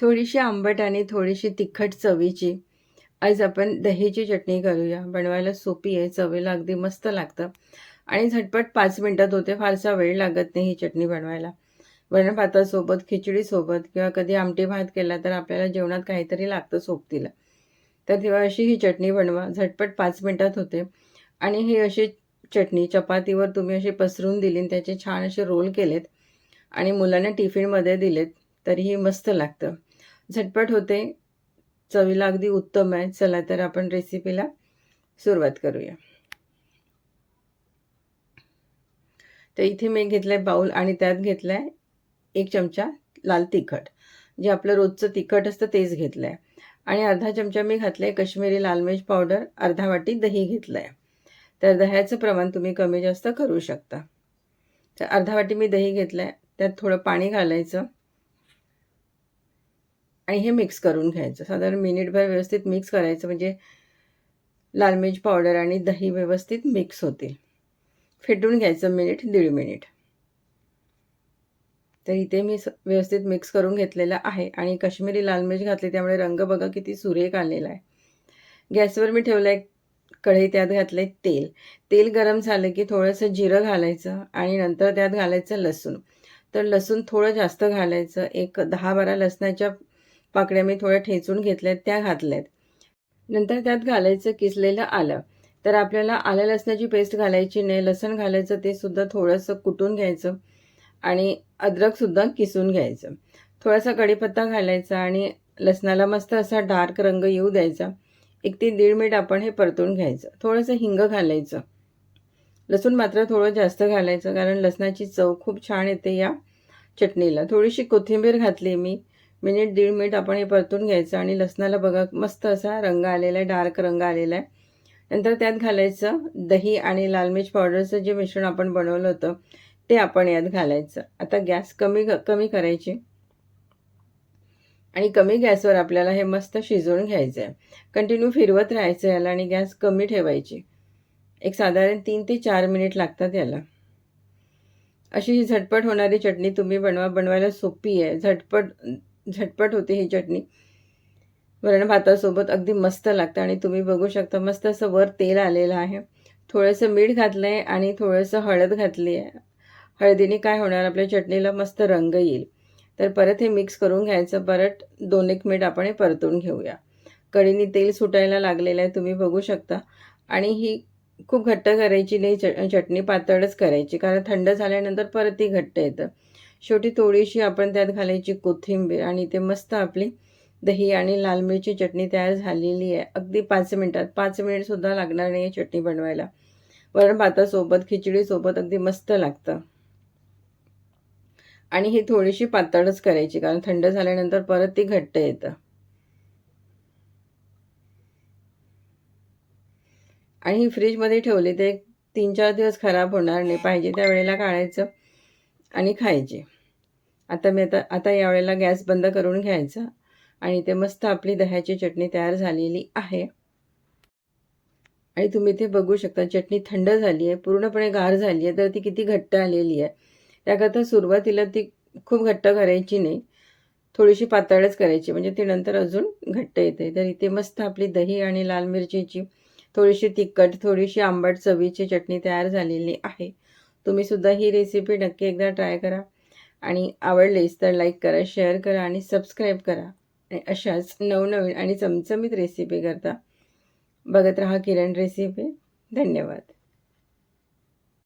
थोडीशी आंबट आणि थोडीशी तिखट चवीची. आज आपण दहीची चटणी करूया. बनवायला सोपी आहे चवीला अगदी मस्त लागतं. आणि झटपट पाच मिनटात होते फारसा वेळ लागत नाही ही चटणी बनवायला. वरणभातासोबत खिचडीसोबत किंवा कधी आमटी भात केला तर आपल्याला जेवणात काहीतरी लागतं सोबतीला. तर तेव्हा अशी ही चटणी बनवा. झटपट पाच मिनटात होते आणि ही अशी चटणी चपातीवर तुम्ही अशी पसरून दिली आणि त्याचे छान असे रोल केलेत. आणि मुलांना टिफिनमध्ये दिलेत तरीही मस्त लागतं. झटपट होते. चवीला अगदी उत्तम आहे. चला तर आपण रेसिपीला सुरुवात करूया. तर इथे मी घेतलं आहे बाऊल आणि त्यात घेतलं आहे एक चमचा लाल तिखट. जे आपलं रोजचं तिखट असतं तेच घेतलं आहे आणि अर्धा चमचा मी घातलं आहे कश्मीरी लाल मिर्च पावडर अर्धा वाटी दही घेतलं आहे तर दह्याचं प्रमाण तुम्ही कमी जास्त करू शकता. तर अर्धा वाटी मी दही घेतलं आहे त्यात थोडं पाणी घालायचं. आणि हे मिक्स करून घ्यायचं. साधारण मिनिटभर व्यवस्थित मिक्स करायचं म्हणजे लाल मिर्च पावडर आणि दही व्यवस्थित मिक्स होतील. फेटून घ्यायचं मिनिट दीड मिनिट तर इथे मी व्यवस्थित मिक्स करून घेतलेलं आहे आणि काश्मीरी लाल मिर्च घातली त्यामुळे रंग बघा किती सुरेख आलेला आहे. गॅसवर मी ठेवलं आहे कढई त्यात घातलं आहे तेल. तेल गरम झालं की थोडंसं जिरं घालायचं आणि नंतर त्यात घालायचं लसूण. तर लसूण थोडं जास्त घालायचं एक दहा बारा लसणाच्या पाकड्या मी थोड्या ठेचून घेतल्यात त्या घातल्यात. नंतर त्यात घालायचं किसलेलं आलं. तर आपल्याला आलं लसणाची पेस्ट घालायची नाही लसण घालायचं ते सुद्धा थोडंसं कुटून घ्यायचं आणि अद्रकसुद्धा किसून घ्यायचं. थोडासा कढीपत्ता घालायचा आणि लसणाला मस्त असा डार्क रंग येऊ द्यायचा. एक ते दीड मिनिट आपण हे परतून घ्यायचं. थोडंसं हिंग घालायचं. लसूण मात्र थोडं जास्त घालायचं कारण लसणाची चव खूप छान येते या चटणीला. थोडीशी कोथिंबीर घातली मी. मिनिट दीड मिनिट आपण हे परतून घ्यायचं आणि लसणाला बघा मस्त असा रंग आलेला आहे डार्क रंग आलेला आहे. नंतर त्यात घालायचं दही आणि लाल मिर्च पावडरचं जे मिश्रण आपण बनवलं होतं ते आपण यात घालायचं. आता गॅस कमी कमी करायची. आणि कमी गॅसवर आपल्याला हे मस्त शिजवून घ्यायचं आहे कंटिन्यू फिरवत राहायचं याला आणि गॅस कमी ठेवायची. एक साधारण तीन ते चार मिनिट लागतात याला. अशी ही झटपट होणारी चटणी तुम्ही बनवा बनवायला सोपी आहे. झटपट झटपट होते ही चटणी. वरण भातासोबत अगदी मस्त लागतं आणि तुम्ही बघू शकता मस्त असं वर तेल आलेलं आहे. थोडंसं मीठ घातलं आहे आणि थोडंसं हळद घातली आहे. हळदीने काय होणार? आपल्या चटणीला मस्त रंग येईल. तर परत हे मिक्स करून घ्यायचं. परत दोन एक मिनिट आपण हे परतून घेऊया. कढीने तेल सुटायला लागलेलं आहे तुम्ही बघू शकता. आणि ही खूप घट्ट करायची नाही. च चटणी पातळच करायची. कारण थंड झाल्यानंतर परत ती घट्ट येतं. शेवटी थोडीशी आपण त्यात घालायची कोथिंबीर आणि ते मस्त आपली दही आणि लाल मिरची चटणी तयार झालेली आहे. अगदी पाच मिनटात. पाच मिनिटसुद्धा लागणार नाही आहे चटणी बनवायला. वरण भातासोबत खिचडीसोबत अगदी मस्त लागतं. आणि ही थोडीशी पातळच करायची कारण थंड झाल्यानंतर परत ती घट्ट येतं. आणि ही फ्रीजमध्ये ठेवली तर एक तीन चार दिवस खराब होणार नाही. पाहिजे त्या वेळेला काढायचं. आणि खायचे. आता मी आता आता यावेळेला गॅस बंद करून घ्यायचा आणि ते मस्त आपली दह्याची चटणी तयार झालेली आहे. आणि तुम्ही ते बघू शकता चटणी थंड झाली आहे पूर्णपणे गार झाली आहे तर ती किती घट्ट आलेली आहे. त्याकरता सुरुवातीला ती खूप घट्ट करायची नाही. थोडीशी पातळच करायची म्हणजे ती नंतर अजून घट्ट येते. तर इथे मस्त आपली दही आणि लाल मिरचीची थोडीशी तिखट थोडीशी आंबट चवीची चटणी तयार झालेली आहे. तुम्हीसुद्धा ही रेसिपी नक्की एकदा ट्राय करा. आणि आवडलीच तर लाईक करा शेअर करा आणि सबस्क्राईब करा. आणि अशाच नवनवीन आणि चमचमीत रेसिपी करता. बघत रहा किरण रेसिपी धन्यवाद.